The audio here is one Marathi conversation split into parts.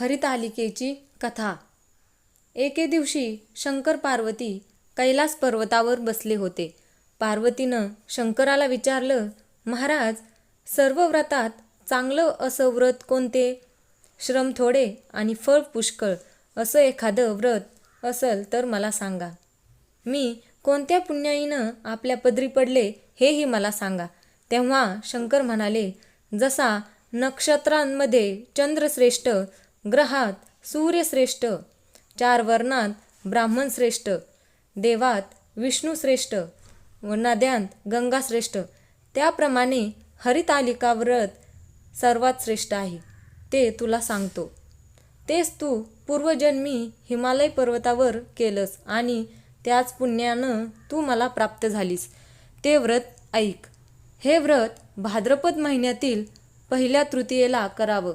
हरितालिकेची कथा. एके दिवशी शंकर पार्वती कैलास पर्वतावर बसले होते. पार्वतीनं शंकराला विचारलं महाराज सर्व व्रतात चांगलं असं व्रत कोणते? श्रम थोडे आणि फळ पुष्कळ असं एखादं व्रत असेल तर मला सांगा. मी कोणत्या पुण्याईनं आपल्या पदरी पडले हेही मला सांगा. तेव्हा शंकर म्हणाले जसा नक्षत्रांमध्ये चंद्रश्रेष्ठ ग्रहात सूर्यश्रेष्ठ चार वर्णात ब्राह्मण श्रेष्ठ देवात विष्णू श्रेष्ठ व नद्यांत गंगा श्रेष्ठ त्याप्रमाणे हरितालिका व्रत सर्वात श्रेष्ठ आहे. ते तुला सांगतो. तेच तू पूर्वजन्मी हिमालय पर्वतावर केलंस आणि त्याच पुण्यानं तू मला प्राप्त झालीस. ते व्रत ऐक. हे व्रत भाद्रपद महिन्यातील पहिल्या तृतीयेला करावं.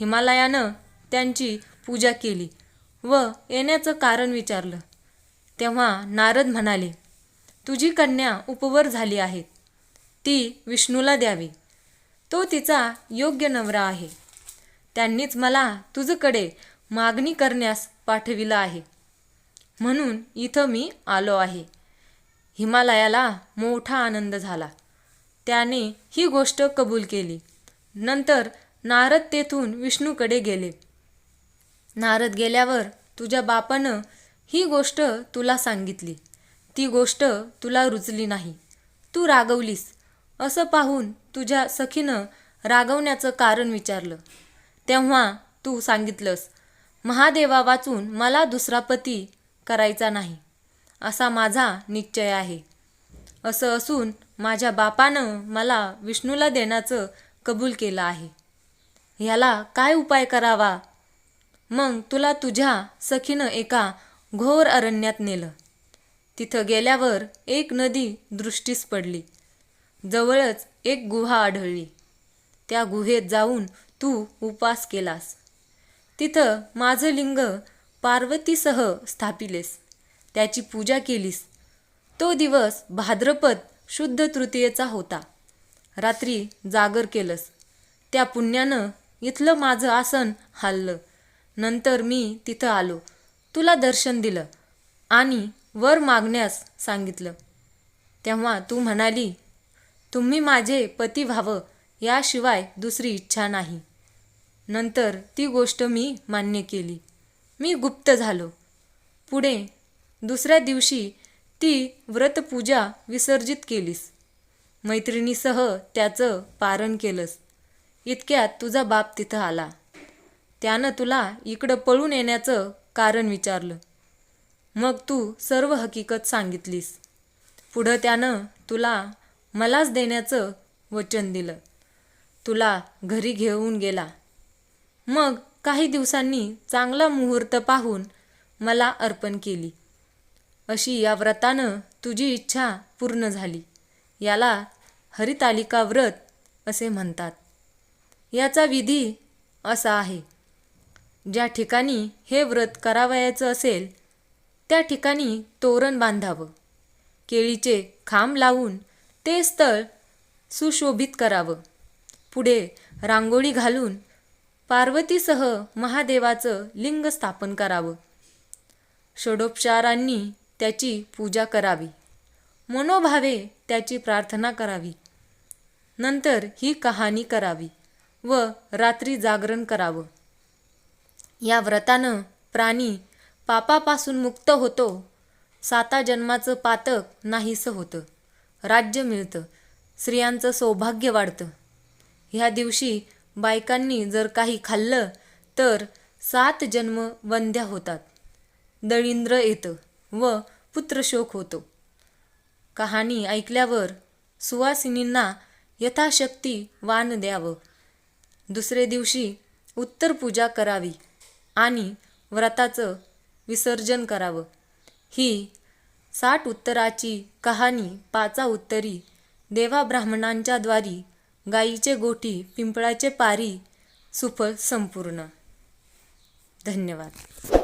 हिमालयानं त्यांची पूजा केली व येण्याचं कारण विचारलं. तेव्हा नारद म्हणाले तुझी कन्या उपवर झाली आहे. ती विष्णूला द्यावी. तो तिचा योग्य नवरा आहे. त्यांनीच मला तुझकडे मागणी करण्यास पाठविलं आहे. म्हणून इथं मी आलो आहे. हिमालयाला मोठा आनंद झाला. त्याने ही गोष्ट कबूल केली. नंतर नारद तेथून विष्णूकडे गेले. नारद गेल्यावर तुझ्या बापानं ही गोष्ट तुला सांगितली. ती गोष्ट तुला रुचली नाही. तू रागवलीस असं पाहून तुझ्या सखीनं रागवण्याचं कारण विचारलं. तेव्हा तू सांगितलंस महादेवा वाचून मला दुसरा पती करायचा नाही. असा माझा निश्चय आहे. असं असून माझ्या बापानं मला विष्णूला देण्याचं कबूल केलं आहे. ह्याला काय उपाय करावा? मग तुला तुझ्या सखीनं एका घोर अरण्यात नेलं. तिथं गेल्यावर एक नदी दृष्टीस पडली. जवळच एक गुहा आढळली. त्या गुहेत जाऊन तू उपास केलास. तिथं माझं लिंग पार्वतीसह स्थापिलेस. त्याची पूजा केलीस. तो दिवस भाद्रपद शुद्ध तृतीयेचा होता. रात्री जागर केलंस. त्या पुण्यानं इथलं माझं आसन हललं. नंतर मी तिथं आलो. तुला दर्शन दिलं आणि वर मागण्यास सांगितलं. तेव्हा तू म्हणाली तुम्ही माझे पती व्हावं याशिवाय दुसरी इच्छा नाही. नंतर ती गोष्ट मी मान्य केली. मी गुप्त झालो. पुढे दुसऱ्या दिवशी ती व्रतपूजा विसर्जित केलीस. मैत्रिणीसह त्याचं पारण केलंस. इतक्यात तुझा बाप तिथं आला. त्यानं तुला इकडं पळून येण्याचं कारण विचारलं. मग तू सर्व हकीकत सांगितलीस. पुढं त्यानं तुला मलाच देण्याचं वचन दिलं. तुला घरी घेऊन गेला. मग काही दिवसांनी चांगला मुहूर्त पाहून मला अर्पण केली. अशी या व्रतानं तुझी इच्छा पूर्ण झाली. याला हरितालिका व्रत असे म्हणतात. याचा विधी असा आहे. ज्या ठिकाणी हे व्रत करावयाचं असेल त्या ठिकाणी तोरण बांधावं. केळीचे खांब लावून ते स्थळ सुशोभित करावं. पुढे रांगोळी घालून पार्वतीसह महादेवाचं लिंग स्थापन करावं. षडोपचारांनी त्याची पूजा करावी. मनोभावे त्याची प्रार्थना करावी. नंतर ही कहाणी करावी. व रात्री जागरण करावं. या व्रतानं प्राणी पापापासून मुक्त होतो. साता जन्माचं पातक नाहीसं होतं. राज्य मिळतं. स्त्रियांचं सौभाग्य वाढतं. ह्या दिवशी बायकांनी जर काही खाल्लं तर सात जन्म वंध्या होतात. दळिंद्र येतं व पुत्रशोक होतो. कहाणी ऐकल्यावर सुवासिनींना यथाशक्ती वान द्यावं. दुसरे दिवशी उत्तर पूजा करावी आणि व्रताचं विसर्जन करावं. ही साठ उत्तराची कहाणी पाचा उत्तरी देवा ब्राह्मणांच्या द्वारी गाईचे गोठी पिंपळाचे पारी सुफल संपूर्ण. धन्यवाद.